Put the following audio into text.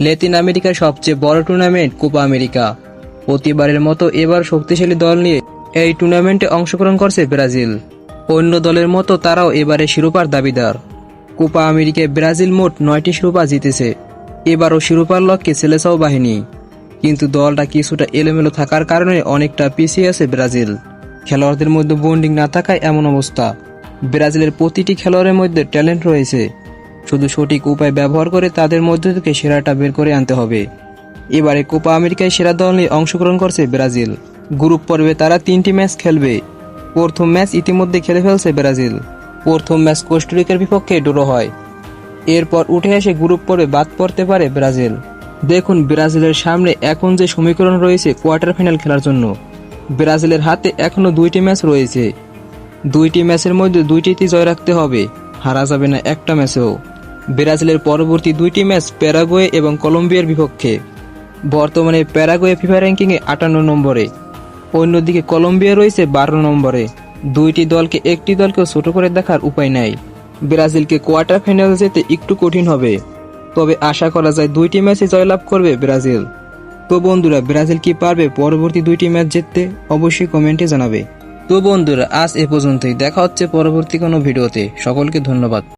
Latin আমেরিকার সবচেয়ে বড় টুর্নামেন্ট কোপা আমেরিকা। প্রতিবারের মতো এবার শক্তিশালী দল নিয়ে এই টুর্নামেন্টে অংশগ্রহণ করছে ব্রাজিল। অন্য দলের মতো তারাও এবারে শিরোপার দাবিদার। কোপা আমেরিকায় ব্রাজিল মোট নয়টি শিরোপা জিতেছে। এবারও শিরোপার লক্ষ্যে সেলেসাও বাহিনী। কিন্তু দলটা কিছুটা এলোমেলো থাকার কারণে অনেকটা পিছিয়ে আছে ব্রাজিল। খেলোয়াড়দের মধ্যে বন্ডিং না থাকায় এমন অবস্থা। ব্রাজিলের প্রতিটি খেলোয়াড়ের মধ্যে ট্যালেন্ট রয়েছে। শুধু সঠিক উপায় ব্যবহার করে তাদের মধ্য থেকে সেরাটা বের করে আনতে হবে। এবারে কোপা আমেরিকায় সেরা দল নিয়ে অংশগ্রহণ করছে ব্রাজিল। গ্রুপ পর্বে তারা তিনটি ম্যাচ খেলবে। প্রথম ম্যাচ ইতিমধ্যে খেলে ফেলছে ব্রাজিল। প্রথম ম্যাচ কোস্টারিকার বিপক্ষে ড্র হয়। এরপর উঠে এসে গ্রুপ পর্বে বাদ পড়তে পারে ব্রাজিল। দেখুন ব্রাজিলের সামনে এখন যে সমীকরণ রয়েছে কোয়ার্টার ফাইনাল খেলার জন্য। ব্রাজিলের হাতে এখনও দুইটি ম্যাচ রয়েছে। দুইটি ম্যাচের মধ্যে দুইটিতে জয় রাখতে হবে। হারা যাবে না একটা ম্যাচেও। ব্রাজিলের পরবর্তী দুইটি ম্যাচ প্যারাগুয়ে এবং কলম্বিয়ার বিপক্ষে। বর্তমানে প্যারাগুয়ে ফিফা র্যাঙ্কিংয়ে আটান্ন নম্বরে। অন্যদিকে কলম্বিয়া রয়েছে বারো নম্বরে। দুইটি দলকে একটি দলকেও ছোট করে দেখার উপায় নাই। ব্রাজিলকে কোয়ার্টার ফাইনাল যেতে একটু কঠিন হবে। তবে আশা করা যায় দুইটি ম্যাচে জয়লাভ করবে ব্রাজিল। তো বন্ধুরা, ব্রাজিল কি পারবে পরবর্তী দুইটি ম্যাচ জিততে? অবশ্যই কমেন্টে জানাবে। তো বন্ধুরা, আজ এ পর্যন্তই। দেখা হচ্ছে পরবর্তী কোনো ভিডিওতে। সকলকে ধন্যবাদ।